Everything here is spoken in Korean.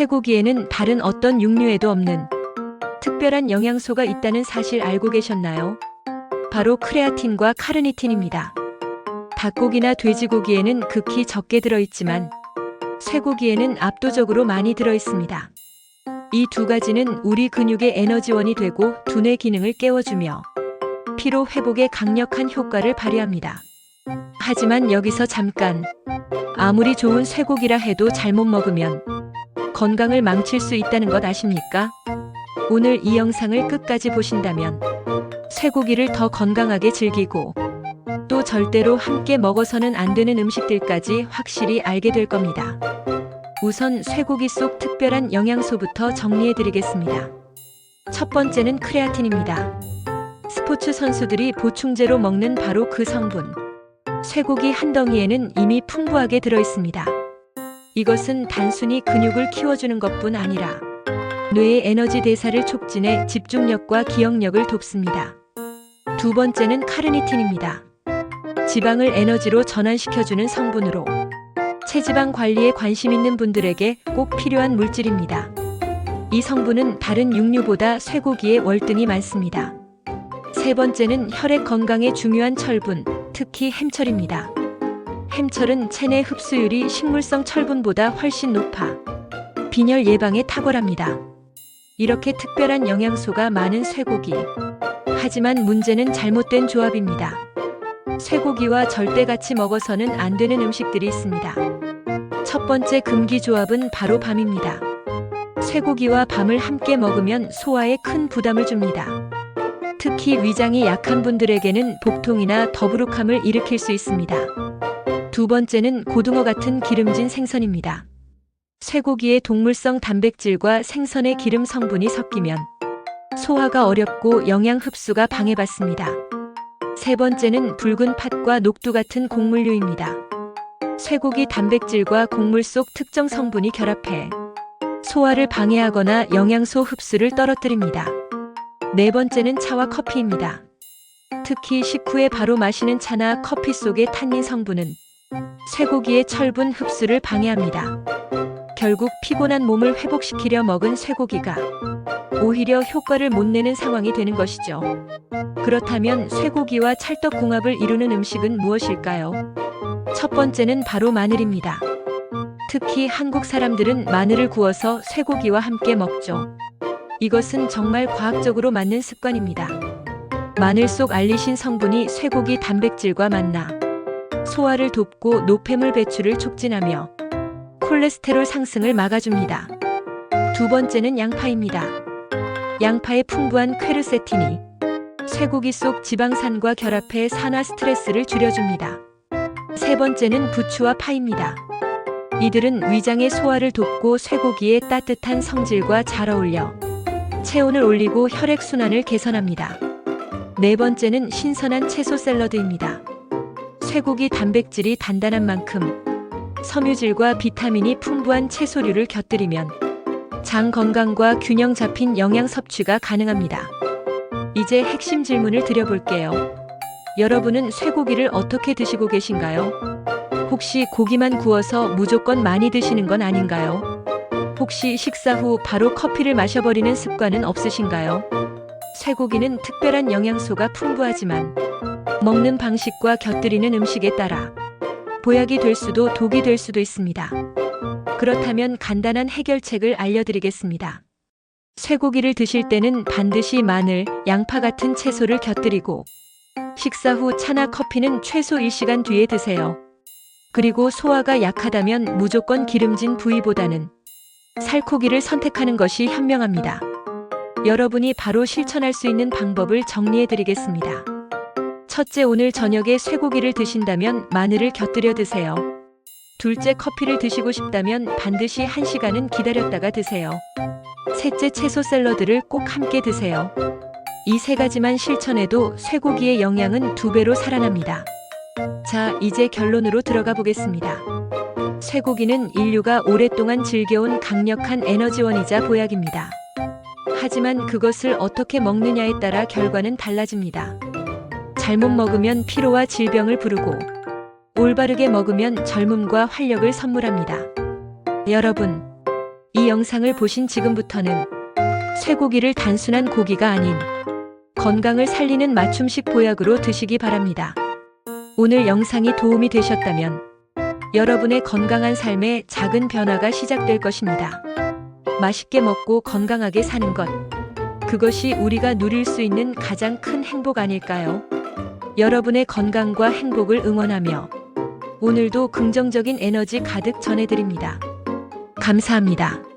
쇠고기에는 다른 어떤 육류에도 없는 특별한 영양소가 있다는 사실 알고 계셨나요? 바로 크레아틴과 카르니틴입니다. 닭고기나 돼지고기에는 극히 적게 들어있지만 쇠고기에는 압도적으로 많이 들어있습니다. 이 두 가지는 우리 근육의 에너지원이 되고 두뇌 기능을 깨워주며 피로 회복에 강력한 효과를 발휘합니다. 하지만 여기서 잠깐 아무리 좋은 쇠고기라 해도 잘못 먹으면 건강을 망칠 수 있다는 것 아십니까? 오늘 이 영상을 끝까지 보신다면 쇠고기를 더 건강하게 즐기고 또 절대로 함께 먹어서는 안 되는 음식들까지 확실히 알게 될 겁니다. 우선 쇠고기 속 특별한 영양소부터 정리해 드리겠습니다. 첫 번째는 크레아틴입니다. 스포츠 선수들이 보충제로 먹는 바로 그 성분. 쇠고기 한 덩이에는 이미 풍부하게 들어 있습니다. 이것은 단순히 근육을 키워주는 것뿐 아니라 뇌의 에너지 대사를 촉진해 집중력과 기억력을 돕습니다. 두 번째는 카르니틴입니다. 지방을 에너지로 전환시켜주는 성분으로 체지방 관리에 관심 있는 분들에게 꼭 필요한 물질입니다. 이 성분은 다른 육류보다 쇠고기에 월등히 많습니다. 세 번째는 혈액 건강에 중요한 철분, 특히 햄철입니다. 햄철은 체내 흡수율이 식물성 철분보다 훨씬 높아 빈혈 예방에 탁월합니다. 이렇게 특별한 영양소가 많은 쇠고기. 하지만 문제는 잘못된 조합입니다. 쇠고기와 절대 같이 먹어서는 안 되는 음식들이 있습니다. 첫 번째 금기 조합은 바로 밤입니다. 쇠고기와 밤을 함께 먹으면 소화에 큰 부담을 줍니다. 특히 위장이 약한 분들에게는 복통이나 더부룩함을 일으킬 수 있습니다. 두 번째는 고등어 같은 기름진 생선입니다. 쇠고기의 동물성 단백질과 생선의 기름 성분이 섞이면 소화가 어렵고 영양 흡수가 방해받습니다. 세 번째는 붉은 팥과 녹두 같은 곡물류입니다. 쇠고기 단백질과 곡물 속 특정 성분이 결합해 소화를 방해하거나 영양소 흡수를 떨어뜨립니다. 네 번째는 차와 커피입니다. 특히 식후에 바로 마시는 차나 커피 속의 탄닌 성분은 쇠고기의 철분 흡수를 방해합니다. 결국 피곤한 몸을 회복시키려 먹은 쇠고기가 오히려 효과를 못 내는 상황이 되는 것이죠. 그렇다면 쇠고기와 찰떡궁합을 이루는 음식은 무엇일까요? 첫 번째는 바로 마늘입니다. 특히 한국 사람들은 마늘을 구워서 쇠고기와 함께 먹죠. 이것은 정말 과학적으로 맞는 습관입니다. 마늘 속 알리신 성분이 쇠고기 단백질과 만나 소화를 돕고 노폐물 배출을 촉진하며 콜레스테롤 상승을 막아줍니다. 두 번째는 양파입니다. 양파의 풍부한 퀘르세틴이 쇠고기 속 지방산과 결합해 산화 스트레스를 줄여줍니다. 세 번째는 부추와 파입니다. 이들은 위장의 소화를 돕고 쇠고기의 따뜻한 성질과 잘 어울려 체온을 올리고 혈액순환을 개선합니다. 네 번째는 신선한 채소 샐러드입니다. 쇠고기 단백질이 단단한 만큼 섬유질과 비타민이 풍부한 채소류를 곁들이면 장 건강과 균형 잡힌 영양 섭취가 가능합니다. 이제 핵심 질문을 드려볼게요. 여러분은 쇠고기를 어떻게 드시고 계신가요? 혹시 고기만 구워서 무조건 많이 드시는 건 아닌가요? 혹시 식사 후 바로 커피를 마셔버리는 습관은 없으신가요? 쇠고기는 특별한 영양소가 풍부하지만 먹는 방식과 곁들이는 음식에 따라 보약이 될 수도 독이 될 수도 있습니다. 그렇다면 간단한 해결책을 알려드리겠습니다. 쇠고기를 드실 때는 반드시 마늘, 양파 같은 채소를 곁들이고 식사 후 차나 커피는 최소 1시간 뒤에 드세요. 그리고 소화가 약하다면 무조건 기름진 부위보다는 살코기를 선택하는 것이 현명합니다. 여러분이 바로 실천할 수 있는 방법을 정리해 드리겠습니다. 첫째, 오늘 저녁에 쇠고기를 드신다면 마늘을 곁들여 드세요. 둘째, 커피를 드시고 싶다면 반드시 1시간은 기다렸다가 드세요. 셋째, 채소 샐러드를 꼭 함께 드세요. 이 세 가지만 실천해도 쇠고기의 영양은 두 배로 살아납니다. 자, 이제 결론으로 들어가 보겠습니다. 쇠고기는 인류가 오랫동안 즐겨온 강력한 에너지원이자 보약입니다. 하지만 그것을 어떻게 먹느냐에 따라 결과는 달라집니다. 잘못 먹으면 피로와 질병을 부르고 올바르게 먹으면 젊음과 활력을 선물합니다. 여러분, 이 영상을 보신 지금부터는 쇠고기를 단순한 고기가 아닌 건강을 살리는 맞춤식 보약으로 드시기 바랍니다. 오늘 영상이 도움이 되셨다면 여러분의 건강한 삶에 작은 변화가 시작될 것입니다. 맛있게 먹고 건강하게 사는 것. 그것이 우리가 누릴 수 있는 가장 큰 행복 아닐까요? 여러분의 건강과 행복을 응원하며 오늘도 긍정적인 에너지 가득 전해드립니다. 감사합니다.